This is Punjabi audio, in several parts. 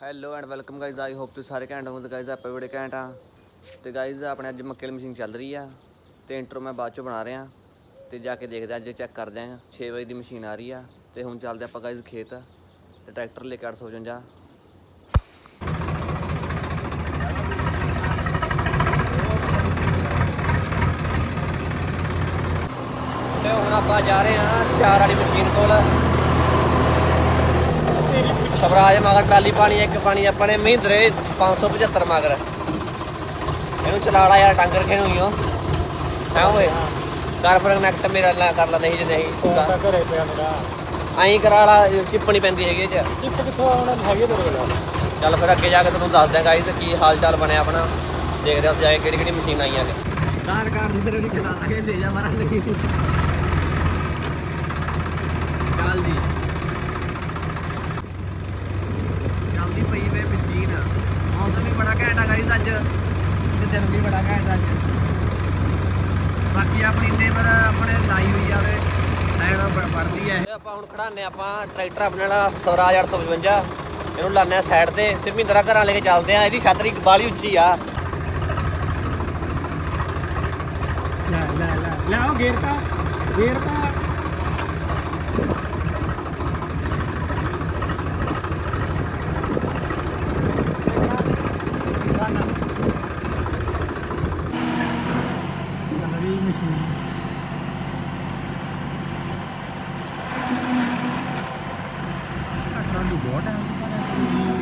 Hello and welcome guys I hope ਤੁਸੀਂ ਸਾਰੇ ਘੈਂਟ ਹੋਵੋਗੇ ਗਾਇਜ਼ ਆਪਾਂ ਬੜੇ ਘੈਂਟ ਆ ਤੇ ਗਾਇਜ਼ ਆਪਣੇ ਅੱਜ ਮੱਕੇ ਵਾਲੀ ਮਸ਼ੀਨ ਚੱਲ ਰਹੀ ਆ। ਤੇ ਇੰਟਰੋ ਮੈਂ ਬਾਅਦ ਚੋਂ ਬਣਾ ਰਿਹਾ। ਤੇ ਜਾ ਕੇ ਦੇਖਦੇ ਹਾਂ, ਅੱਜ ਚੈੱਕ ਕਰਦੇ ਆ 6 ਵਜੇ ਦੀ ਮਸ਼ੀਨ ਆ ਰਹੀ ਆ। ਤੇ ਹੁਣ ਚੱਲਦੇ ਆਪਾਂ ਗਾਇਜ਼ ਖੇਤ। ਤੇ ਟਰੈਕਟਰ ਲੈ ਕੇ 855 ਤੇ ਹੁਣ ਆਪਾਂ ਜਾ ਰਹੇ ਹਾਂ ਚਾਰ ਵਾਲੀ ਮਸ਼ੀਨ ਕੋਲ। ਸਵਰਾਜ ਮਗਰ ਟਰਾਲੀ ਪਾਣੀ ਇੱਕ ਪਾਣੀ ਆਪਾਂ ਨੇ ਮਹਿੰਦਰੇ 575 ਮਗਰ। ਇਹਨੂੰ ਚਲਾ ਲਾ ਯਾਰ ਟਾਂਗਰ ਖੇਣੂ ਹੀ ਹੋ ਹਾਂ ਓਏ ਕਰ ਪਰ ਕਨੈਕਟ ਮੇਰਾ ਨਾ ਕਰ ਲਾ ਨਹੀਂ ਜੇ ਨਹੀਂ ਤਾਂ ਘਰੇ ਪਿਆ ਮੇਰਾ। ਐਂ ਕਰਾ ਲਾ ਚਿੱਪਣੀ ਪੈਂਦੀ ਹੈਗੀ ਇਹ ਚ। ਚਿੱਪ ਕਿੱਥੋਂ ਆਉਣਾ ਹੈਗੇ ਤੇਰੇ ਕੋਲ। ਚੱਲ ਫਿਰ ਅੱਗੇ ਜਾ ਕੇ ਤੁਹਾਨੂੰ ਦੱਸ ਦਿਆਂ ਗਾਈਜ਼ ਕੀ ਹਾਲ ਚਾਲ ਬਣਿਆ ਆਪਣਾ। ਦੇਖਦੇ ਹਾਂ ਉੱਥੇ ਜਾ ਕੇ ਕਿਹੜੀ ਕਿਹੜੀ ਮਸ਼ੀਨ ਆਈਆਂ ਨੇ। ਕਾਰ ਕਾਰ ਦੀ ਤੇਰੇ ਨਹੀਂ ਚਲਾ ਕੇ ਲੈ ਜਾ ਮਾਰਾ ਨਹੀਂ ਚੱਲ ਜੀ ਚੱਲਦੀ ਪਈ ਵੇ ਮਸ਼ੀਨ ਮੌਸਮ ਵੀ ਬੜਾ ਘੈਂਟ ਆ ਗਾਈਜ਼ ਅੱਜ ਤੇ ਦਿਨ ਵੀ ਬੜਾ ਘੈਂਟ ਆ ਅੱਜ। ਬਾਕੀ ਆਪਣੀ ਲੇਬਰ ਆਪਣੇ ਲਾਈ ਹੋਈ ਆਵੇ ਲਾਈਨ ਵੜਦੀ ਹੈ। ਆਪਾਂ ਹੁਣ ਖੜਾਣੇ ਆਪਾਂ ਟਰੈਕਟਰ ਆਪਣੇ ਵਾਲਾ ਸਵਰਾਜ 855 ਇਹਨੂੰ ਲਾਣੇ ਆ ਸਾਈਡ ਤੇ ਤੇ ਮਹਿੰਦਰਾ ਘਰਾਂ ਲੈ ਕੇ ਚੱਲਦੇ ਆ ਇਹਦੀ ਛਤਰੀ ਬਾਲੀ ਉੱਚੀ ਆ। ਲੈ ਲੈ ਲੈ ਲੈ ਉਹ ਗੇਰਤਾ ਗੇਰਤਾ ਨਵੀਂ ਮਸ਼ੀਨ ਘਟਨਾ ਦੀ ਬਹੁਤ ਹੈ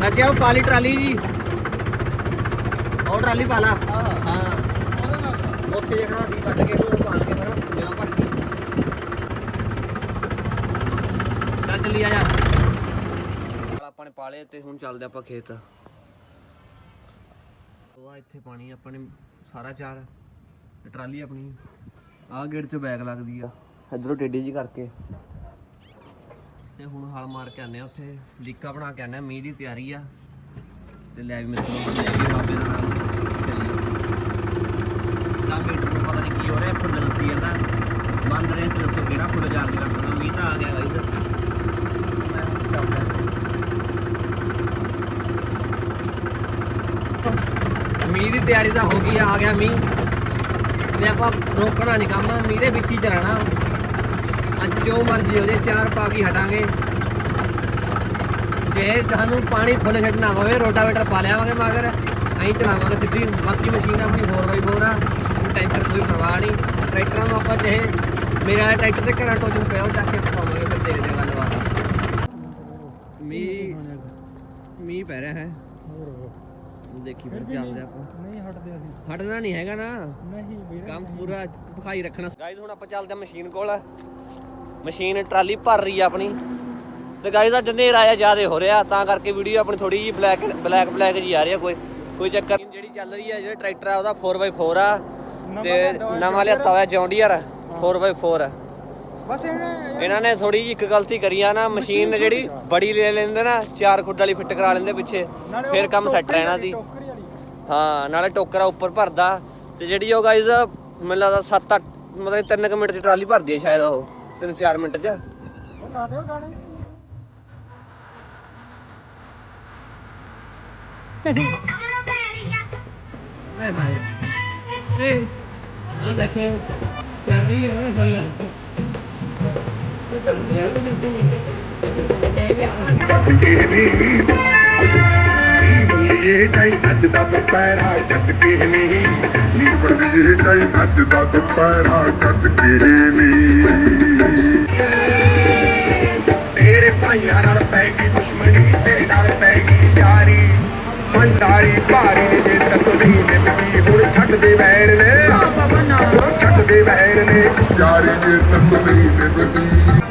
ਮੈਂ ਕਿਹਾ ਪਾਲੀ ਟਰਾਲੀ ਜੀ। ਉਹ ਟਰਾਲੀ ਪਾ ਲਾ। ਹਾਂ। ਉੱਥੇ ਦੇਖਣਾ ਸੀ ਕੱਢ ਕੇ ਉਹ ਪਾਲ ਕੇ ਫਿਰ। ਜਗ੍ਹਾ ਭਰ ਕੇ। ਚੱਲ ਚੱਲੀ ਆ ਜਾ। ਆਪਾਂ ਨੇ ਪਾਲੇ ਤੇ ਹੁਣ ਚੱਲਦੇ ਆਪਾਂ ਖੇਤ। ਉਹ ਆ ਇੱਥੇ ਪਾਣੀ ਆਪਾਂ ਨੇ ਸਾਰਾ ਚਾਰ। ਤੇ ਟਰਾਲੀ ਆਪਣੀ। ਆਹ ਗੇਟ 'ਚ ਬੈਗ ਲੱਗਦੀ ਆ। ਇਧਰੋਂ ਟੇਢੀ ਜੀ ਕਰਕੇ। ਤੇ ਹੁਣ ਹਲ ਮਾਰ ਕੇ ਆਨੇ ਆ ਉੱਥੇ। ਲੀਕਾ ਬਣਾ ਕੇ ਆਨੇ ਆ। ਮੀਂਹ ਦੀ ਤਿਆਰੀ ਆ। ਤੇ ਲੈ ਵੀ ਮਿੱਤਰੋ ਲੈ ਕੇ ਬਾਬੇ ਦਾ ਨਾਮ ਚੱਲੀਏ ਤਾਂ ਮੀਟਰ ਨੂੰ ਪਤਾ ਨਹੀਂ ਕੀ ਹੋ ਰਿਹਾ ਫੁੱਲ ਲੱਗੀ ਜਾਂਦਾ ਬੰਦ ਰਹੇ ਤੇ ਦੱਸੋ ਕਿਹੜਾ ਫੁੱਲ ਜਾ ਕੇ ਮੀਂਹ ਤਾਂ ਆ ਗਿਆ ਗਾਈਸ ਮੀਂਹ ਦੀ ਤਿਆਰੀ ਤਾਂ ਹੋ ਗਈ ਆ ਆ ਗਿਆ ਮੀਂਹ। ਤੇ ਆਪਾਂ ਰੋਕਣਾ ਨਹੀਂ ਕੰਮ, ਮੀਂਹ ਦੇ ਵਿੱਚ ਹੀ ਚਲਾਣਾ। ਅੱਜ ਜੋ ਮਰਜ਼ੀ ਹੋ ਜੇ ਚਾਰ ਪਾ ਕੇ ਹਟਾਂਗੇ। ਜੇ ਤੁਹਾਨੂੰ ਪਾਣੀ ਫੁੱਲ ਛੱਡਣਾ ਹੋਵੇ ਰੋਟਾਵੇਟਰ ਪਾ ਲਿਆਵਾਂਗੇ ਮਗਰ। ਅਸੀਂ ਚਲਾਵਾਂਗੇ ਸਿੱਧੀ ਬਾਕੀ ਮਸ਼ੀਨ ਆਪਣੀ 4x4 ਆ। ਟੈਂਕਰ ਕੋਈ ਪਰਵਾਹ ਨਹੀਂ। ਟਰੈਕਟਰਾਂ ਨੂੰ ਆਪਾਂ ਚਾਹੇ ਮੇਰਾ ਟਰੈਕਟਰ ਤੇ ਘਰਾਂ ਟੋਚਨ ਪਿਆ ਉਹ ਚੱਕ ਕੇ ਪਾਵਾਂਗੇ ਫਿਰ ਦੇਖਦੇ ਹਾਂ ਗੱਲਬਾਤ। ਮੀਂਹ ਮੀਂਹ ਪੈ ਰਿਹਾ ਹੈ। ਦੇਖੀ ਫਿਰ ਚੱਲਦੇ ਆਪਾਂ। ਨਹੀਂ ਹਟਦੇ ਅਸੀਂ। ਹਟਣਾ ਨਹੀਂ ਹੈਗਾ ਨਾ। ਨਹੀਂ ਵੀਰੇ ਕੰਮ ਪੂਰਾ ਭਖਾਈ ਰੱਖਣਾ। ਗਾਈਜ਼ ਹੁਣ ਆਪਾਂ ਚੱਲਦੇ ਆ ਮਸ਼ੀਨ ਕੋਲ। ਮਸ਼ੀਨ ਟਰਾਲੀ ਭਰ ਰਹੀ ਆ ਆਪਣੀ। ਤੇ ਗਾਈਜ਼ ਅੱਜ ਹਨੇਰਾ ਆ ਜਿਆਦੇ ਹੋ ਰਿਹਾ ਤਾਂ ਕਰਕੇ ਵੀਡੀਓ ਆਪਣੀ ਥੋੜੀ ਜਿਹੀ ਬਲੈਕ ਬਲੈਕ ਬਲੈਕ ਜੀ ਆ ਰਹੀ ਆ ਕੋਈ ਕੋਈ ਚੱਕਰ। ਜਿਹੜੀ ਚੱਲ ਰਹੀ ਆ ਜਿਹੜਾ ਟਰੈਕਟਰ ਆ ਉਹਦਾ 4x4 ਆ ਤੇ ਨਵਾਂ ਲਿਆਤਾ ਹੋਇਆ ਜੌਂਡੀਅਰ 4x4 ਬਸ ਇਹਨੇ ਨੇ ਥੋੜੀ ਜਿਹੀ ਇੱਕ ਗਲਤੀ ਕਰੀ ਆ ਨਾ ਮਸ਼ੀਨ ਜਿਹੜੀ ਬੜੀ ਲੈ ਲੈਂਦੇ ਨਾ ਚਾਰ ਖੁੱਡ ਵਾਲੀ ਫਿੱਟ ਕਰਾ ਲੈਂਦੇ ਪਿੱਛੇ ਫਿਰ ਕੰਮ ਸੈੱਟ ਰਹਿਣਾ ਵਾਲੀ ਹਾਂ ਨਾਲੇ ਟੋਕਰਾ ਉੱਪਰ ਭਰਦਾ ਤੇ ਜਿਹੜੀ ਉਹ ਗਾਈਜ਼ ਮੈਨੂੰ ਲੱਗਦਾ 7 8 ਮਤਲਬ 3 ਮਿੰਟ ਦੀ ਟਰਾਲੀ ਭਰਦੀ ਹੈ ਸ਼ਾਇਦ ਉਹ 3 4 ਮਿੰਟ ਚ। ਉਹ ਲਾ ਦਿਓ ਗਾਣੇ। ਏ ਭਾਈ ਏ ਇਹ ਦੇਖੋ ਚੱਲ ਰਹੀ ਹੈ ਸੱਲਾ ਇਹ ਟਾਈ ਅੱਜ ਦਾ ਦੁਪਹਿਰਾ ਜੱਟ ਕੇ ਨਹੀਂ ਨੀ ਬੜੀ ਇਹ ਟਾਈ ਅੱਜ ਦਾ ਦੁਪਹਿਰਾ ਜੱਟ ਕੇ ਨਹੀਂ ਤੇਰੇ ਭਾਈਆਂ ਨਾਲ ਪੈ ਗਈ ਭੰਡਾਰੀ ਭਾਰੀ ਨੇ ਜੇ ਤਕਦੀਰ ਨੇ ਹੁਣ ਛੱਡ ਦੇ ਵੈਣ ਨੇ। ਛੱਡ ਦੇ ਵੈਣ ਨੇ। ਯਾਰੀ ਜੇ ਤਕਦੀਰ ਨੇ ਵੀ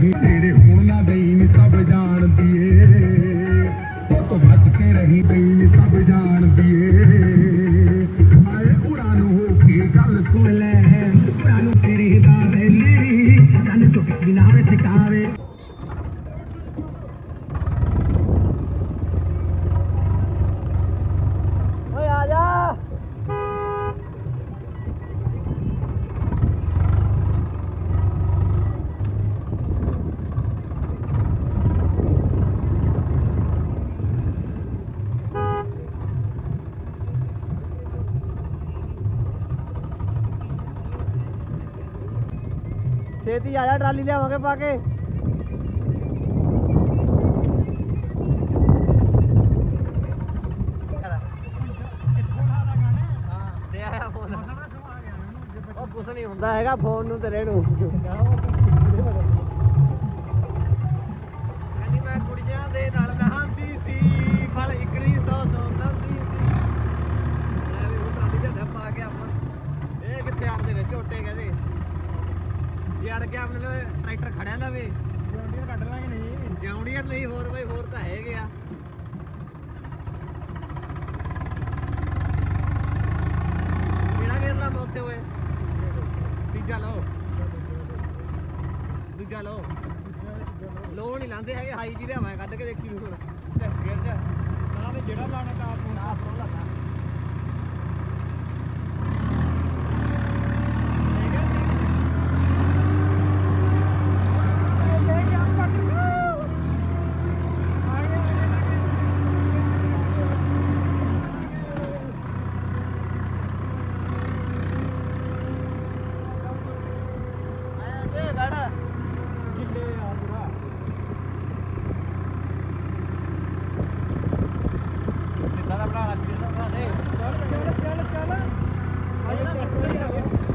de ਛੇਤੀ ਆ ਜਾ ਟਰਾਲੀ ਲਿਆਵਾਂਗੇ ਪਾ ਕੇ। ਕੁਛ ਨਹੀਂ ਹੁੰਦਾ ਹੈਗਾ ਫੋਨ ਨੂੰ ਤੇ ਨੂੰ। ਨਾ ਲਓ। ਲੋ ਨਹੀਂ ਲਾਂਦੇ ਹੈਗੇ ਹਾਈ ਜੀ ਦੇ ਆਵਾਂ ਕੱਢ ਕੇ ਦੇਖੀ ਹੁਣ। ਫਿਰ ਜਾ। ਨਾ ਜਿਹੜਾ ਲਾਣਾ ਤਾਂ ਆਪ ਨੂੰ। ਆਪ ਤੋਂ ਲਾਣਾ ਨਾਲ ਆ ਜਿਹੜਾ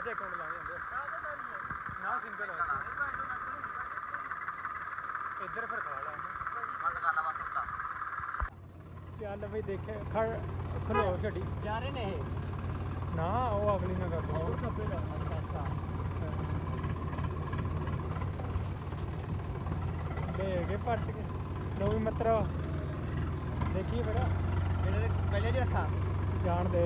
ਖੜ ਜਾ ਕੌਣ ਲਾਏ ਜਾਂਦੇ ਨਾ ਸਿੰਗਲ ਆ ਇੱਧਰ ਫਿਰ ਖਾ ਲਾ। ਚੱਲ ਬਈ ਦੇਖੇ ਖੜ ਖਲੋ ਛੱਡੀ ਜਾ ਰਹੇ ਨੇ ਇਹ? ਨਾ ਉਹ ਅਗਲੀ ਨਾਲ ਕਰ। ਦੋ ਅੱਛਾ ਅੱਛਾ। ਲੈ ਕੇ ਲੋ ਮਤਰਾ। ਦੇਖੀ ਬੜਾ ਇਹਨੇ ਪਹਿਲੇ ਜੇ ਰੱਖਾ। ਜਾਣ ਦੇ।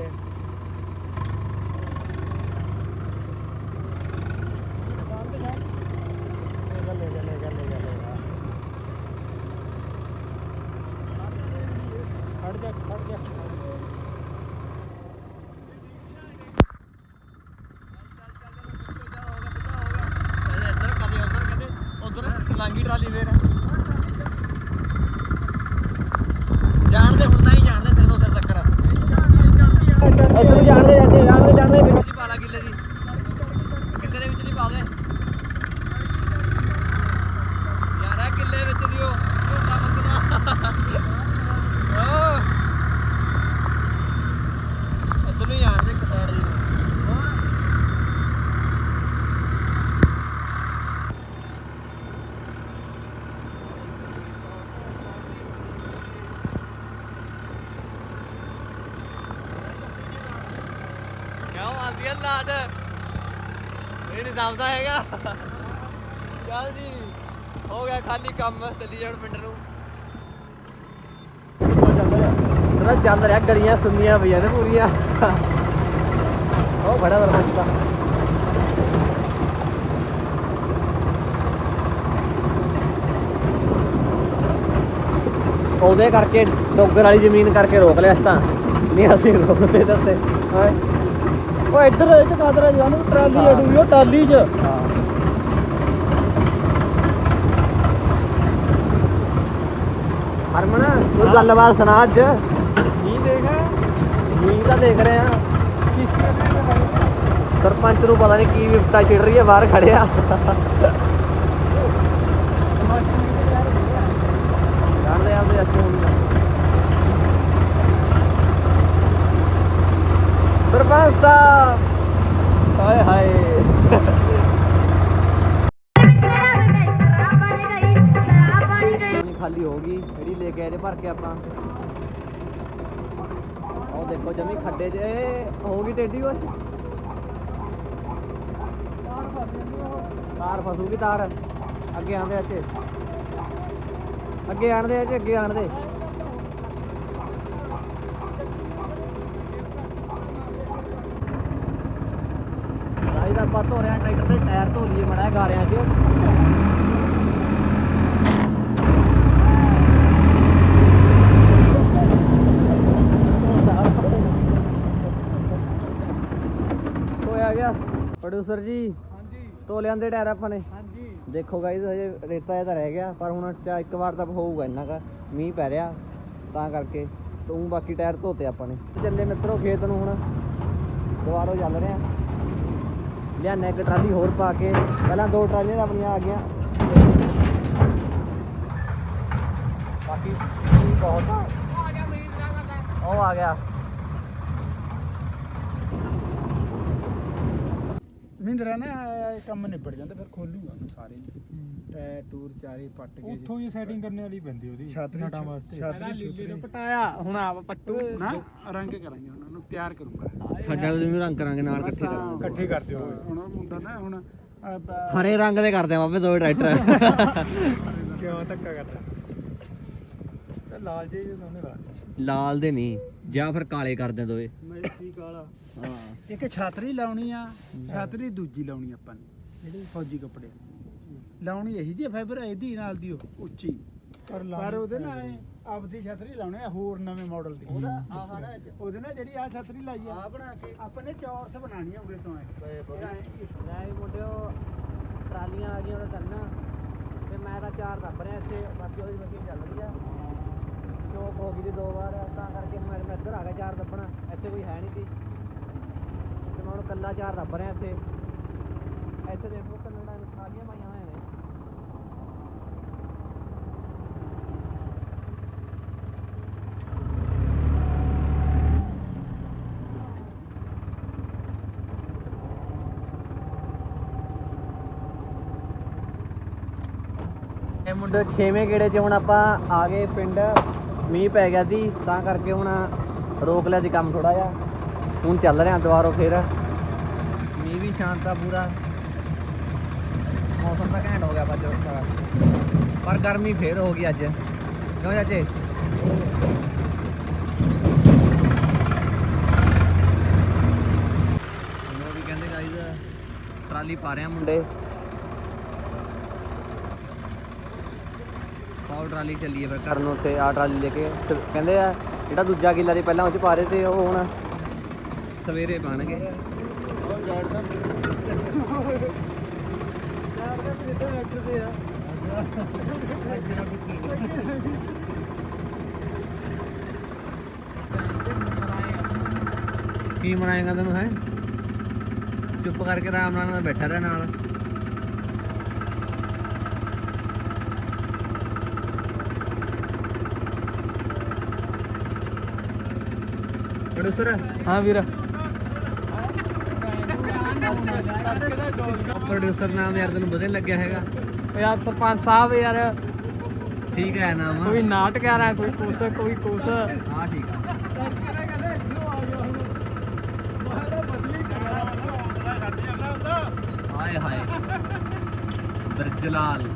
ਖੜ ਜਾ ਖੜ ਜਾ। ਦਬਦਾ ਹੈਗਾ। ਚੱਲ ਜੀ, ਹੋ ਗਿਆ ਖਾਲੀ ਕੰਮ, ਚੱਲੀ ਜਾਣ ਪਿੰਡ ਨੂੰ। ਤੇਰਾ ਚੱਲ ਰਿਹਾ, ਗਲੀਆਂ ਸੁੰਨੀਆਂ ਪਈਆਂ ਨੇ ਪੂਰੀਆਂ। ਉਹ ਬੜਾ ਦਰਵਾਜ਼ਾ। ਦਾ ਉਹਦੇ ਕਰਕੇ ਡੋਗਰ ਵਾਲੀ ਜ਼ਮੀਨ ਕਰਕੇ ਰੋਕ ਲਿਆ ਤਾਂ। ਨਹੀਂ, ਅਸੀਂ ਰੋਕਦੇ ਦੱਸੇ। ਹਾਂ। ਉਹ ਇੱਧਰ ਇਹ ਕਾਦਰਾ ਜਾਨੂੰ ਟਰਾਲੀ ਅੜੂਗੀ ਉਹ ਟਾਲੀ 'ਚ। ਹਰਮਨ ਕੋਈ ਗੱਲਬਾਤ ਸੁਣਾ ਅੱਜ। ਕੀ ਦੇਖ ਮੀਂਹ ਤਾਂ ਦੇਖ ਰਹੇ। ਆ ਸਰਪੰਚ ਨੂੰ ਪਤਾ ਨਹੀਂ ਕੀ ਵਿਪਤਾ ਛਿੜ ਰਹੀ ਹੈ ਬਾਹਰ ਖੜਿਆ ਅੱਛੇ ਹੁੰਦੇ ਸਰਪੰਚ ਸਾਹਿਬ। ਹਾਏ ਹਾਏ। ਖਾਲੀ ਹੋ ਗਈ, ਜਿਹੜੀ ਲੈ ਕੇ ਆਏ ਭਰ ਕੇ ਆਪਾਂ। ਉਹ ਦੇਖੋ ਜਮੀ ਖੱਡੇ 'ਚ ਹੋ ਗਈ ਟੇਢੀ ਓਏ। ਤਾਰ ਫਸੂਗੀ ਤਾਰ। ਅੱਗੇ ਆਂਦੇ ਅੱਛੇ ਅੱਗੇ ਆਣਦੇ ਅੱਛੇ ਅੱਗੇ ਆਣਦੇ ਭਾਈ ਆਪਾਂ ਧੋ ਰਿਹਾ ਟਰੈਕਟਰ ਦੇ ਟਾਇਰ ਧੋ ਲਈਏ ਮੜਾ ਗਾਰਿਆਂ 'ਚ। ਪ੍ਰੋਡਿਊਸਰ ਜੀ ਹਾਂਜੀ। ਧੋ ਲਿਆਂਦੇ ਟਾਇਰ ਆਪਾਂ ਨੇ। ਹਾਂਜੀ। ਦੇਖੋ ਗਾਈਜ਼ ਹਜੇ ਰੇਤਾ ਜਿਹਾ ਤਾਂ ਰਹਿ ਗਿਆ ਪਰ ਹੁਣ ਚਾ ਇੱਕ ਵਾਰ ਤਾਂ ਹੋਊਗਾ ਇੰਨਾ ਕਾ। ਮੀਂਹ ਪੈ ਰਿਹਾ ਤਾਂ ਕਰਕੇ। ਤੂੰ ਬਾਕੀ ਟਾਇਰ ਧੋਤੇ ਆਪਾਂ ਨੇ। ਚੱਲੇ ਮਿੱਤਰੋ ਖੇਤ ਨੂੰ ਹੁਣ। ਦੁਬਾਰੋਂ ਚੱਲ ਰਹੇ। ਆ ਲਿਆਨੇ ਇੱਕ ਟਰਾਲੀ ਹੋਰ ਪਾ ਕੇ ਪਹਿਲਾਂ ਦੋ ਟਰਾਲੀਆਂ ਆਪਣੀਆਂ ਆ ਗਈਆਂ। ਬਾਕੀ ਬਹੁਤ ਆ ਉਹ ਆ ਗਿਆ। ਮਹਿੰਦਰਾ ਨਾ ਇਹ ਕੰਮ ਨਿਬੜ ਜਾਂਦਾ ਫਿਰ ਖੋਲੂਗਾ ਉਹਨੂੰ ਸਾਰੇ ਟਾਇਰ ਟੂਰ ਚਾਰੇ ਪੱਟ ਕੇ ਉੱਥੋਂ ਹੀ ਸੈਟਿੰਗ ਕਰਨ ਵਾਲੀ ਪੈਂਦੀ ਉਹਦੀ ਛਾਤਰੀ ਨਟਾਂ ਵਾਸਤੇ। ਛਾਤਰੀ ਲੀਲੇ ਨੂੰ ਪਟਾਇਆ ਹੁਣ ਆਪ ਪੱਟੂ ਨਾ? ਰੰਗ ਕਰਾਂਗੇ ਉਹਨਾਂ ਨੂੰ ਤਿਆਰ ਕਰੂੰਗਾ। ਸਾਡਾ ਵੀ ਰੰਗ ਕਰਾਂਗੇ ਨਾਲ ਇਕੱਠੇ ਕਰਾਂਗੇ। ਇਕੱਠੇ ਕਰ ਦਿਓ ਹੁਣ ਉਹ ਮੁੰਡਾ ਨਾ ਹੁਣ ਅਹ, ਬ- ਹਰੇ ਰੰਗ ਦੇ ਕਰਦੇ ਆ ਬਾਬੇ ਦੋ ਟਰੈਕਟਰ। ਕਿਉਂ ਧੱਕਾ ਕਰਦਾ? ਤੇ ਲਾਲ ਜੇ ਸੋਹਣੇ ਲਾ ਲਾਲ ਦੇ ਨਹੀਂ ਜਾਂ ਫਿਰ ਕਾਲੇ ਕਰਦੇ ਆ ਦੋਏ ਹਾਂ। ਇੱਕ ਛਾਤਰੀ ਲਾਉਣੀ ਆ ਛਾਤਰੀ ਦੂਜੀ ਲਾਉਣੀ ਆਪਾਂ ਨੇ ਜਿਹੜੀ ਫੌਜੀ ਕੱਪੜੇ। ਲਾਉਣੀ ਇਹੀ ਜੀ ਫਾਈਬਰ ਇਹਦੀ ਨਾਲ ਦੀ ਉਹ ਉੱਚੀ। ਪਰ ਪਰ ਉਹਦੇ ਨਾਲ ਐਂ ਆਪਦੀ ਛਤਰੀ ਲਾਉਣੇ ਆ ਹੋਰ ਨਵੇਂ ਮਾਡਲ ਦੀ। ਉਹਦਾ ਆਹ ਨਾ ਉਹਦੇ ਨਾਲ ਜਿਹੜੀ ਆ ਛਤਰੀ ਲਾਈ ਆ ਬਣਾ ਕੇ। ਆਪਾਂ ਨੇ ਚੌਰਸ ਬਣਾਣੀ ਆ ਤੋਂ ਐ ਲੈ ਮੁੰਡਿਓ ਟਰਾਲੀਆਂ ਆ ਗਈਆਂ ਉਹ ਕੰਨਾ ਤੇ ਮੈਂ ਤਾਂ ਚਾਰ ਦੱਬ ਰਿਹਾ ਇੱਥੇ ਬਾਕੀ ਉਹਦੀ ਮਸ਼ੀਨ ਚੱਲ ਰਹੀ ਆ। ਚੋਕ ਹੋ ਗਈ ਦੀ ਦੋ ਵਾਰ ਤਾਂ ਕਰਕੇ ਮੈਂ ਇੱਧਰ ਆ ਗਿਆ ਚਾਰ ਦੱਬਣਾ। ਇੱਥੇ ਕੋਈ ਹੈ ਨਹੀਂ ਸੀ। ਤੇ ਮੈਂ ਹੁਣ ਕੱਲਾ ਚਾਰ ਰੱਬ ਰਿਹਾ ਇੱਥੇ। ਇੱਥੇ ਦੇਖੋ ਕੰਨਾਂ ਟਰਾਲੀਆਂ ਪਾਈਆਂ ਹੋਈਆਂ ਨੇ। ਇਹ ਮੁੰਡੇ ਛੇਵੇਂ ਗੇੜੇ 'ਚ ਹੁਣ ਆਪਾਂ ਆ ਗਏ ਪਿੰਡ। ਮੀਂਹ ਪੈ ਗਿਆ ਸੀ, ਤਾਂ ਕਰਕੇ ਹੁਣ ਰੋਕ ਲਿਆ ਸੀ ਕੰਮ ਥੋੜਾ ਜਿਹਾ। ਹੁਣ ਚੱਲ ਰਿਹਾ ਦੁਬਾਰਾ ਫਿਰ। ਮੀਂਹ ਵੀ ਸ਼ਾਂਤ ਆ ਪੂਰਾ। ਮੌਸਮ ਤਾਂ ਘੈਂਟ ਹੋ ਗਿਆ ਅੱਜ ਪਰ ਗਰਮੀ ਫੇਰ ਹੋ ਗਈ ਅੱਜ। ਕਿਉਂ ਚਾਚੇ? ਕਹਿੰਦੇ ਗਾਈਜ਼ ਟਰਾਲੀ ਪਾ ਰਹੇ ਆ ਮੁੰਡੇ। ਪਾਉ ਟਰਾਲੀ ਚੱਲੀਏ ਫਿਰ ਕਰਨ ਉੱਤੇ ਆ ਟਰਾਲੀ ਲੈ ਕੇ। ਕਹਿੰਦੇ ਆ ਜਿਹੜਾ ਦੂਜਾ ਕਿੱਲਾ ਦੇ ਪਹਿਲਾਂ ਉਹ ਚ ਪਾ ਰਹੇ ਤੇ ਉਹ ਹੁਣ ਸਵੇਰੇ ਬਣਗੇ ਕੀ ਮਨਾਏਗਾ ਤੈਨੂੰ ਹੈ? ਚੁੱਪ ਕਰਕੇ ਆਰਾਮ ਨਾਲ ਬੈਠਾ ਰਹਿ ਨਾਲ। ਪ੍ਰੋਡਿਊਸਰ ਹਾਂ ਵੀਰ। ਪ੍ਰੋਡਿਊਸਰ ਨਾਮ ਯਾਰ ਤੈਨੂੰ ਵਧੀਆ ਲੱਗਿਆ ਹੈਗਾ। ਯਾਰ ਸਰਪੰਚ ਸਾਹਿਬ ਯਾਰ। ਠੀਕ ਹੈ ਨਾਮ। ਕੋਈ ਨਾਟਕ ਆ ਰਿਹਾ ਕੋਈ ਕੁਛ ਕੋਈ ਕੁਛ। ਹਾਂ ਠੀਕ ਆ। ਹਾਏ ਹਾਏ। ਬਰਜਲਾਲ